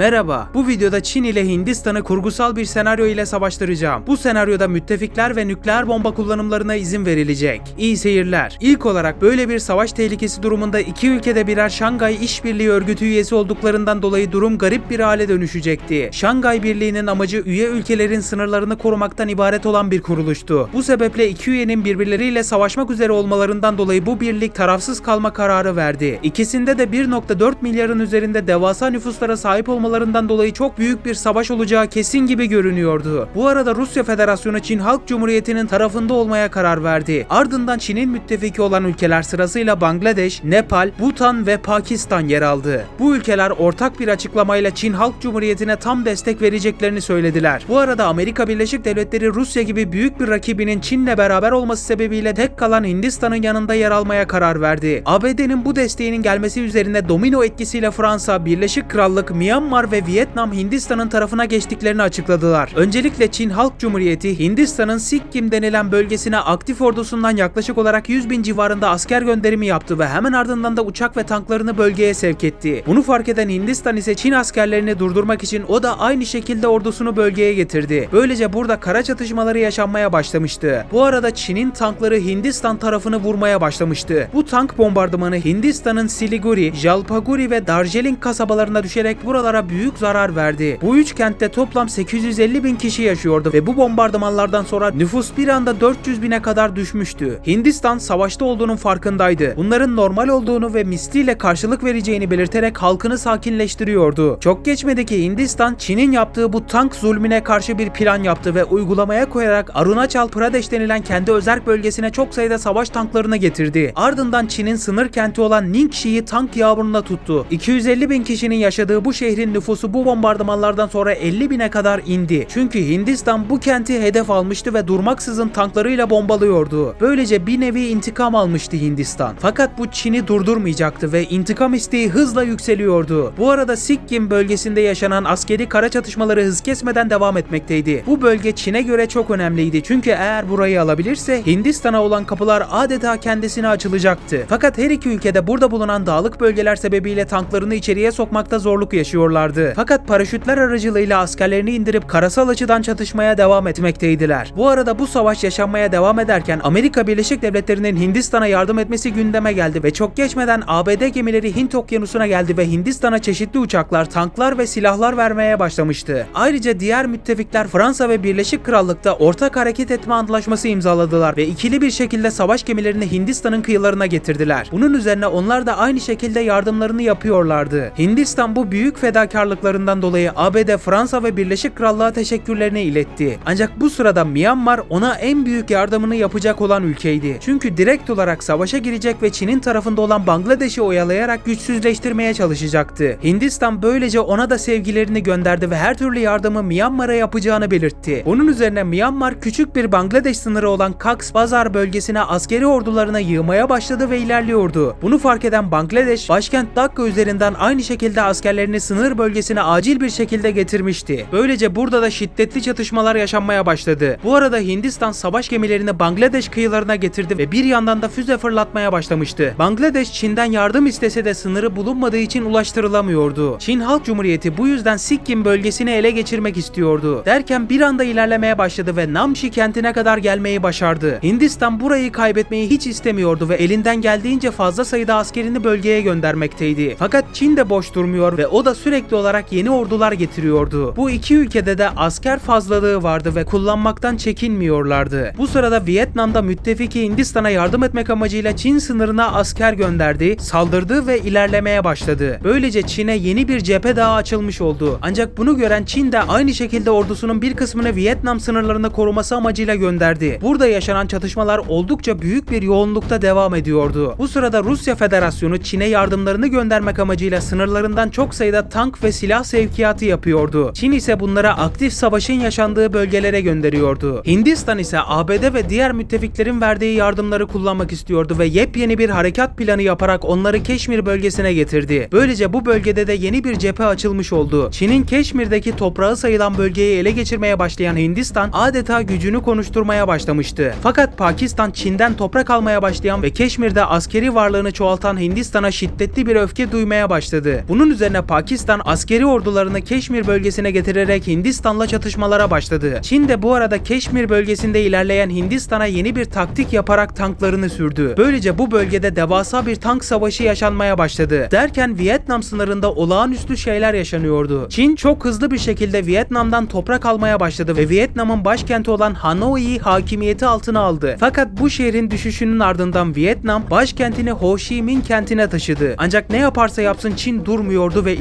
Merhaba, bu videoda Çin ile Hindistan'ı kurgusal bir senaryo ile savaştıracağım. Bu senaryoda müttefikler ve nükleer bomba kullanımlarına izin verilecek. İyi seyirler. İlk olarak böyle bir savaş tehlikesi durumunda iki ülkede birer Şangay İşbirliği Örgütü üyesi olduklarından dolayı durum garip bir hale dönüşecekti. Şangay Birliği'nin amacı üye ülkelerin sınırlarını korumaktan ibaret olan bir kuruluştu. Bu sebeple iki üyenin birbirleriyle savaşmak üzere olmalarından dolayı bu birlik tarafsız kalma kararı verdi. İkisinde de 1.4 milyarın üzerinde devasa nüfuslara sahip olmalarından dolayı çok büyük bir savaş olacağı kesin gibi görünüyordu. Bu arada Rusya Federasyonu Çin Halk Cumhuriyeti'nin tarafında olmaya karar verdi. Ardından Çin'in müttefiki olan ülkeler sırasıyla Bangladeş, Nepal, Bhutan ve Pakistan yer aldı. Bu ülkeler ortak bir açıklamayla Çin Halk Cumhuriyeti'ne tam destek vereceklerini söylediler. Bu arada Amerika Birleşik Devletleri Rusya gibi büyük bir rakibinin Çin'le beraber olması sebebiyle tek kalan Hindistan'ın yanında yer almaya karar verdi. ABD'nin bu desteğinin gelmesi üzerine domino etkisiyle Fransa, Birleşik Krallık, Myanmar ve Vietnam Hindistan'ın tarafına geçtiklerini açıkladılar. Öncelikle Çin Halk Cumhuriyeti Hindistan'ın Sikkim denilen bölgesine aktif ordusundan yaklaşık olarak 100 bin civarında asker gönderimi yaptı ve hemen ardından da uçak ve tanklarını bölgeye sevk etti. Bunu fark eden Hindistan ise Çin askerlerini durdurmak için o da aynı şekilde ordusunu bölgeye getirdi. Böylece burada kara çatışmaları yaşanmaya başlamıştı. Bu arada Çin'in tankları Hindistan tarafını vurmaya başlamıştı. Bu tank bombardımanı Hindistan'ın Siliguri, Jalpaiguri ve Darjeeling kasabalarına düşerek buralara büyük zarar verdi. Bu üç kentte toplam 850 bin kişi yaşıyordu ve bu bombardımanlardan sonra nüfus bir anda 400 bine kadar düşmüştü. Hindistan savaşta olduğunun farkındaydı. Bunların normal olduğunu ve misliyle karşılık vereceğini belirterek halkını sakinleştiriyordu. Çok geçmedi ki Hindistan Çin'in yaptığı bu tank zulmüne karşı bir plan yaptı ve uygulamaya koyarak Arunachal Pradesh denilen kendi özerk bölgesine çok sayıda savaş tanklarını getirdi. Ardından Çin'in sınır kenti olan Ningxi'yi tank yağmuruna tuttu. 250 bin kişinin yaşadığı bu şehrin nüfusu bu bombardımanlardan sonra 50 bine kadar indi. Çünkü Hindistan bu kenti hedef almıştı ve durmaksızın tanklarıyla bombalıyordu. Böylece bir nevi intikam almıştı Hindistan. Fakat bu Çin'i durdurmayacaktı ve intikam isteği hızla yükseliyordu. Bu arada Sikkim bölgesinde yaşanan askeri kara çatışmaları hız kesmeden devam etmekteydi. Bu bölge Çin'e göre çok önemliydi. Çünkü eğer burayı alabilirse Hindistan'a olan kapılar adeta kendisine açılacaktı. Fakat her iki ülkede burada bulunan dağlık bölgeler sebebiyle tanklarını içeriye sokmakta zorluk yaşıyorlardı. Fakat paraşütler aracılığıyla askerlerini indirip karasal açıdan çatışmaya devam etmekteydiler. Bu arada bu savaş yaşanmaya devam ederken Amerika Birleşik Devletleri'nin Hindistan'a yardım etmesi gündeme geldi ve çok geçmeden ABD gemileri Hint Okyanusu'na geldi ve Hindistan'a çeşitli uçaklar, tanklar ve silahlar vermeye başlamıştı. Ayrıca diğer müttefikler Fransa ve Birleşik Krallık'ta ortak hareket etme antlaşması imzaladılar ve ikili bir şekilde savaş gemilerini Hindistan'ın kıyılarına getirdiler. Bunun üzerine onlar da aynı şekilde yardımlarını yapıyorlardı. Hindistan bu büyük fedakarlıklarından dolayı ABD, Fransa ve Birleşik Krallığa teşekkürlerini iletti. Ancak bu sırada Myanmar ona en büyük yardımını yapacak olan ülkeydi. Çünkü direkt olarak savaşa girecek ve Çin'in tarafında olan Bangladeş'i oyalayarak güçsüzleştirmeye çalışacaktı. Hindistan böylece ona da sevgilerini gönderdi ve her türlü yardımı Myanmar'a yapacağını belirtti. Bunun üzerine Myanmar küçük bir Bangladeş sınırı olan Cox's Bazar bölgesine askeri ordularına yığmaya başladı ve ilerliyordu. Bunu fark eden Bangladeş, başkent Dhaka üzerinden aynı şekilde askerlerini sınır bölgesine acil bir şekilde getirmişti. Böylece burada da şiddetli çatışmalar yaşanmaya başladı. Bu arada Hindistan savaş gemilerini Bangladeş kıyılarına getirdi ve bir yandan da füze fırlatmaya başlamıştı. Bangladeş Çin'den yardım istese de sınırı bulunmadığı için ulaştırılamıyordu. Çin Halk Cumhuriyeti bu yüzden Sikkim bölgesini ele geçirmek istiyordu. Derken bir anda ilerlemeye başladı ve Namchi kentine kadar gelmeyi başardı. Hindistan burayı kaybetmeyi hiç istemiyordu ve elinden geldiğince fazla sayıda askerini bölgeye göndermekteydi. Fakat Çin de boş durmuyor ve o da sürekli olarak yeni ordular getiriyordu. Bu iki ülkede de asker fazlalığı vardı ve kullanmaktan çekinmiyorlardı. Bu sırada Vietnam'da müttefiki Hindistan'a yardım etmek amacıyla Çin sınırına asker gönderdi, saldırdı ve ilerlemeye başladı. Böylece Çin'e yeni bir cephe daha açılmış oldu. Ancak bunu gören Çin de aynı şekilde ordusunun bir kısmını Vietnam sınırlarını koruması amacıyla gönderdi. Burada yaşanan çatışmalar oldukça büyük bir yoğunlukta devam ediyordu. Bu sırada Rusya Federasyonu Çin'e yardımlarını göndermek amacıyla sınırlarından çok sayıda tank ve silah sevkiyatı yapıyordu. Çin ise bunlara aktif savaşın yaşandığı bölgelere gönderiyordu. Hindistan ise ABD ve diğer müttefiklerin verdiği yardımları kullanmak istiyordu ve yepyeni bir harekat planı yaparak onları Keşmir bölgesine getirdi. Böylece bu bölgede de yeni bir cephe açılmış oldu. Çin'in Keşmir'deki toprağı sayılan bölgeyi ele geçirmeye başlayan Hindistan adeta gücünü konuşturmaya başlamıştı. Fakat Pakistan Çin'den toprak almaya başlayan ve Keşmir'de askeri varlığını çoğaltan Hindistan'a şiddetli bir öfke duymaya başladı. Bunun üzerine Pakistan askeri ordularını Keşmir bölgesine getirerek Hindistan'la çatışmalara başladı. Çin de bu arada Keşmir bölgesinde ilerleyen Hindistan'a yeni bir taktik yaparak tanklarını sürdü. Böylece bu bölgede devasa bir tank savaşı yaşanmaya başladı. Derken Vietnam sınırında olağanüstü şeyler yaşanıyordu. Çin çok hızlı bir şekilde Vietnam'dan toprak almaya başladı ve Vietnam'ın başkenti olan Hanoi'yi hakimiyeti altına aldı. Fakat bu şehrin düşüşünün ardından Vietnam başkentini Ho Chi Minh kentine taşıdı. Ancak ne yaparsa yapsın Çin durmuyordu ve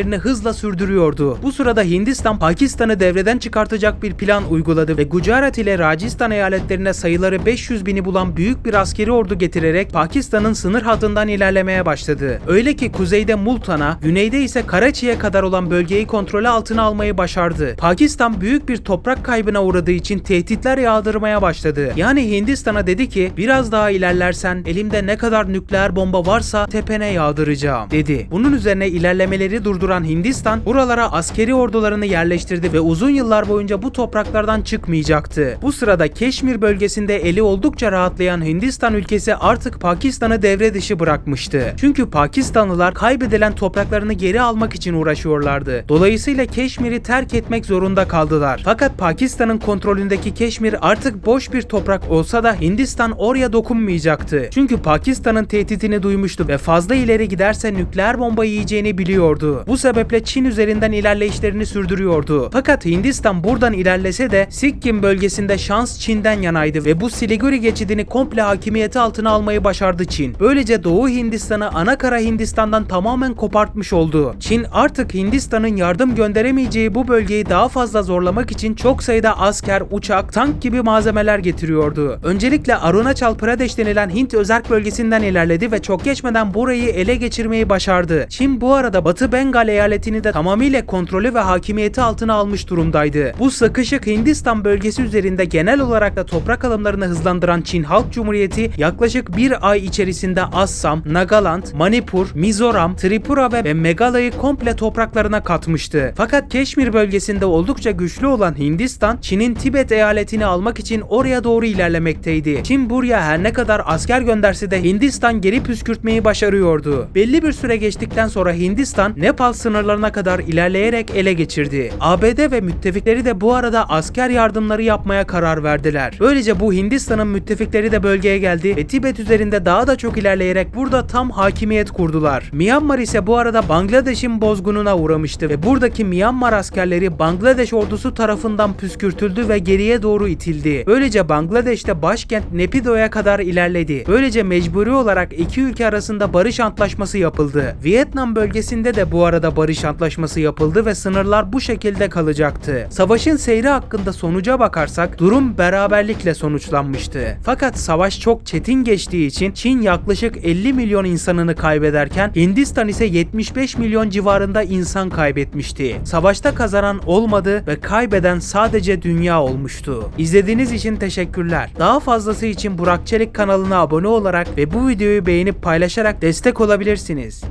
ilerleyişlerini hızla sürdürüyordu. Bu sırada Hindistan Pakistan'ı devreden çıkartacak bir plan uyguladı ve Gujarat ile Rajasthan eyaletlerine sayıları 500 bini bulan büyük bir askeri ordu getirerek Pakistan'ın sınır hattından ilerlemeye başladı. Öyle ki kuzeyde Multan'a, güneyde ise Karachi'ye kadar olan bölgeyi kontrolü altına almayı başardı. Pakistan büyük bir toprak kaybına uğradığı için tehditler yağdırmaya başladı. Yani Hindistan'a dedi ki biraz daha ilerlersen elimde ne kadar nükleer bomba varsa tepene yağdıracağım dedi. Bunun üzerine ilerlemeleri durduran Hindistan buralara askeri ordularını yerleştirdi ve uzun yıllar boyunca bu topraklardan çıkmayacaktı. Bu sırada Keşmir bölgesinde eli oldukça rahatlayan Hindistan ülkesi artık Pakistan'ı devre dışı bırakmıştı. Çünkü Pakistanlılar kaybedilen topraklarını geri almak için uğraşıyorlardı. Dolayısıyla Keşmir'i terk etmek zorunda kaldılar. Fakat Pakistan'ın kontrolündeki Keşmir artık boş bir toprak olsa da Hindistan oraya dokunmayacaktı. Çünkü Pakistan'ın tehditini duymuştu ve fazla ileri giderse nükleer bomba yiyeceğini biliyordu. Bu sebeple Çin üzerinden ilerleyişlerini sürdürüyordu. Fakat Hindistan buradan ilerlese de Sikkim bölgesinde şans Çin'den yanaydı ve bu Siliguri geçidini komple hakimiyeti altına almayı başardı Çin. Böylece Doğu Hindistan'ı ana kara Hindistan'dan tamamen kopartmış oldu. Çin artık Hindistan'ın yardım gönderemeyeceği bu bölgeyi daha fazla zorlamak için çok sayıda asker, uçak, tank gibi malzemeler getiriyordu. Öncelikle Arunachal Pradesh denilen Hint özerk bölgesinden ilerledi ve çok geçmeden burayı ele geçirmeyi başardı. Çin bu arada Batı Bengal eyaletini de tamamıyla kontrolü ve hakimiyeti altına almış durumdaydı. Bu sıkışık Hindistan bölgesi üzerinde genel olarak da toprak alımlarını hızlandıran Çin Halk Cumhuriyeti yaklaşık bir ay içerisinde Assam, Nagaland, Manipur, Mizoram, Tripura ve Meghalay'ı komple topraklarına katmıştı. Fakat Keşmir bölgesinde oldukça güçlü olan Hindistan, Çin'in Tibet eyaletini almak için oraya doğru ilerlemekteydi. Çin buraya her ne kadar asker gönderse de Hindistan geri püskürtmeyi başarıyordu. Belli bir süre geçtikten sonra Hindistan, Nepal sınırlarına kadar ilerleyerek ele geçirdi. ABD ve müttefikleri de bu arada asker yardımları yapmaya karar verdiler. Böylece bu Hindistan'ın müttefikleri de bölgeye geldi ve Tibet üzerinde daha da çok ilerleyerek burada tam hakimiyet kurdular. Myanmar ise bu arada Bangladeş'in bozgununa uğramıştı ve buradaki Myanmar askerleri Bangladeş ordusu tarafından püskürtüldü ve geriye doğru itildi. Böylece Bangladeş'te başkent Nepido'ya kadar ilerledi. Böylece mecburi olarak iki ülke arasında barış antlaşması yapıldı. Vietnam bölgesinde de bu arada barış antlaşması yapıldı ve sınırlar bu şekilde kalacaktı. Savaşın seyri hakkında sonuca bakarsak durum beraberlikle sonuçlanmıştı. Fakat savaş çok çetin geçtiği için Çin yaklaşık 50 milyon insanını kaybederken Hindistan ise 75 milyon civarında insan kaybetmişti. Savaşta kazanan olmadı ve kaybeden sadece dünya olmuştu. İzlediğiniz için teşekkürler. Daha fazlası için Burak Çelik kanalına abone olarak ve bu videoyu beğenip paylaşarak destek olabilirsiniz.